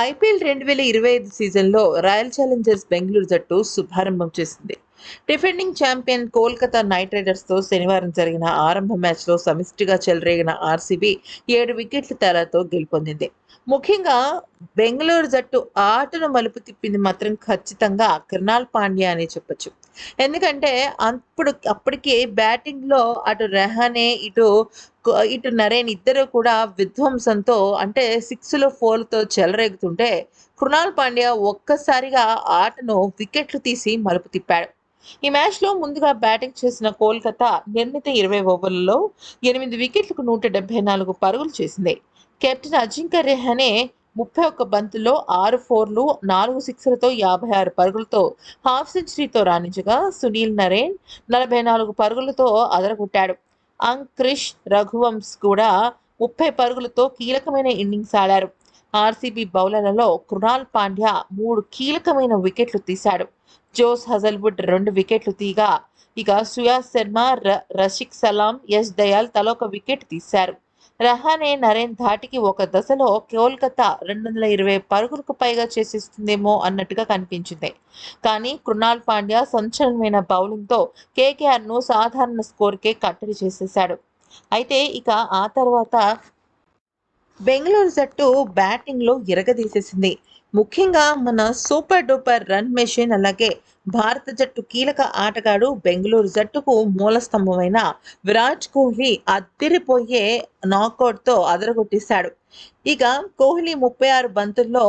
IPL రెండు వేల ఇరవై ఐదు సీజన్లో రాయల్ ఛాలెంజర్స్ బెంగళూరు జట్టు శుభారంభం చేసింది. డిఫెండింగ్ ఛాంపియన్ కోల్కతా నైట్ రైడర్స్తో శనివారం జరిగిన ఆరంభ మ్యాచ్లో సమిష్టిగా చెలరేగిన ఆర్సీబీ ఏడు వికెట్ల తేడాతో గెలుపొందింది. ముఖ్యంగా బెంగళూరు జట్టు ఆటను మలుపు తిప్పింది మాత్రం ఖచ్చితంగా కృణాల్ పాండ్యా అని చెప్పొచ్చు. ఎందుకంటే అప్పుడు అప్పటికే బ్యాటింగ్లో అటు రెహానే ఇటు ఇటు నరేన్ ఇద్దరు కూడా విధ్వంసంతో అంటే సిక్స్లో ఫోర్తో చెలరేగుతుంటే కృణాల్ పాండ్యా ఒక్కసారిగా ఆటను వికెట్లు తీసి మలుపు తిప్పాడు. ఈ మ్యాచ్లో ముందుగా బ్యాటింగ్ చేసిన కోల్కతా నిర్ణీత ఇరవై ఓవర్లలో ఎనిమిది వికెట్లకు నూట డెబ్బై నాలుగు పరుగులు చేసింది. కెప్టెన్ అజింక్య రెహానే ముప్పై ఒక్క బంతుల్లో ఆరు ఫోర్లు నాలుగు సిక్స్లతో యాభై ఆరు పరుగులతో హాఫ్ సెంచరీతో రాణించగా సునీల్ నరేన్ నలభై నాలుగు పరుగులతో అదరగొట్టాడు. అంక్రిష్ రఘువంశ్ కూడా ముప్పై పరుగులతో కీలకమైన ఇన్నింగ్స్ ఆడారు. ఆర్సీబీ బౌలర్లలో కృణాల్ పాండ్యా మూడు కీలకమైన వికెట్లు తీశాడు. జోస్ హజల్వుడ్ రెండు వికెట్లు తీగా ఇక సుయాస్ శర్మ ర రషిక్ సలాం యశ్ దయాల్ తలొక వికెట్ తీశారు. రహానే నరేన్ ధాటికి ఒక దశలో కోల్కతా రెండు వందల ఇరవై పరుగులకు పైగా చేసేస్తుందేమో అన్నట్టుగా కనిపించింది. కానీ కృణాల్ పాండ్యా సంచలనమైన బౌలింగ్తో కేకేఆర్ను సాధారణ స్కోర్కే కట్టడి చేసేశాడు. అయితే ఇక ఆ తర్వాత బెంగళూరు జట్టు బ్యాటింగ్లో ఇరగదీసేసింది. ముఖ్యంగా మన సూపర్ డూపర్ రన్ మెషిన్ అలాగే భారత జట్టు కీలక ఆటగాడు బెంగళూరు జట్టుకు మూలస్తంభమైన విరాట్ కోహ్లీ అద్దరిపోయే నాకౌట్తో అదరగొట్టేశాడు. ఇక కోహ్లీ ముప్పై ఆరు బంతుల్లో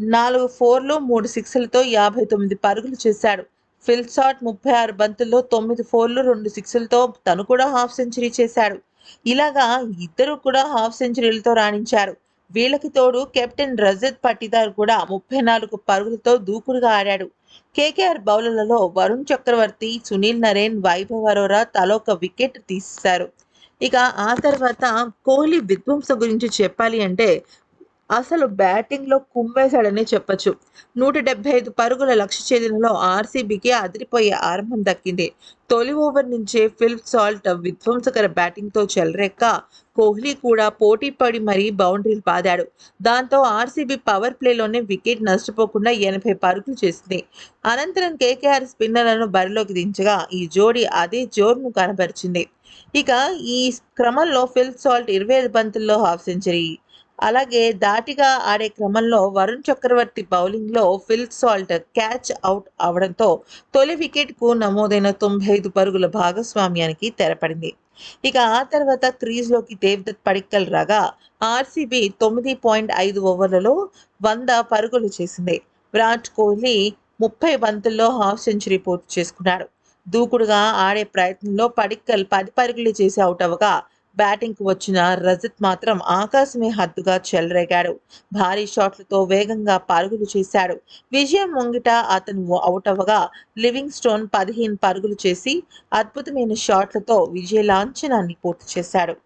నాలుగు ఫోర్లు మూడు సిక్స్లతో యాభై తొమ్మిది పరుగులు చేశాడు. ఫిల్ షాట్ ముప్పై ఆరు బంతుల్లో తొమ్మిది ఫోర్లు రెండు సిక్స్లతో తను కూడా హాఫ్ సెంచరీ చేశాడు. ఇలాగా ఇద్దరు కూడా హాఫ్ సెంచరీలతో రాణించారు. వీళ్ళకి తోడు కెప్టెన్ రజత్ పట్టిదార్ కూడా ముప్పై నాలుగు పరుగులతో దూకుడుగా ఆడాడు. కేకేఆర్ బౌలర్లలో వరుణ్ చక్రవర్తి సునీల్ నరేన్ వైభవ్ అరోరా తలొక వికెట్ తీసేశారు. ఇక ఆ తర్వాత కోహ్లీ విధ్వంస గురించి చెప్పాలి అంటే అసలు బ్యాటింగ్లో కుమ్మేశాడని చెప్పొచ్చు. నూట డెబ్బై ఐదు పరుగుల లక్ష్య ఛేదనలో ఆర్సీబీకి అదిరిపోయే ఆరంభం దక్కింది. తొలి ఓవర్ నుంచే ఫిల్ప్ సాల్ట్ విధ్వంసకర బ్యాటింగ్తో చెలరెక్క కోహ్లీ కూడా పోటీ పడి మరీ బౌండరీలు పాదాడు దాంతో ఆర్సీబీ పవర్ ప్లేలోనే వికెట్ నష్టపోకుండా ఎనభై పరుగులు చేసింది. అనంతరం కేకేఆర్ స్పిన్నర్లను బరిలోకి దించగా ఈ జోడీ అదే జోరును కనబరిచింది. ఇక ఈ క్రమంలో ఫిల్ సాల్ట్ ఇరవై ఐదు బంతుల్లో హాఫ్ సెంచరీ అలాగే దాటిగా ఆడే క్రమంలో వరుణ్ చక్రవర్తి బౌలింగ్లో ఫిల్ సాల్ట్ క్యాచ్ అవుట్ అవడంతో తొలి వికెట్కు నమోదైన తొంభై ఐదు పరుగుల భాగస్వామ్యానికి తెరపడింది. ఇక ఆ తర్వాత క్రీజ్లోకి దేవ్దత్ పడిక్కల్ రాగా ఆర్సీబీ తొమ్మిది పాయింట్ ఐదు ఓవర్లలో వంద పరుగులు చేసింది. విరాట్ కోహ్లీ ముప్పై బంతుల్లో హాఫ్ సెంచరీ పూర్తి చేసుకున్నాడు. దూకుడుగా ఆడే ప్రయత్నంలో పడిక్కల్ పది పరుగులు చేసి అవుట్ అవ్వగా బ్యాటింగ్కు వచ్చిన రజత్ మాత్రం ఆకాశమే హద్దుగా చెలరేగాడు. భారీ షాట్లతో వేగంగా పరుగులు చేశాడు. విజయం ముంగిట అతను అవుట్ అవ్వగా లివింగ్ స్టోన్ పదిహేను పరుగులు చేసి అద్భుతమైన షాట్లతో విజయ లాంఛనాన్ని పూర్తి చేశాడు.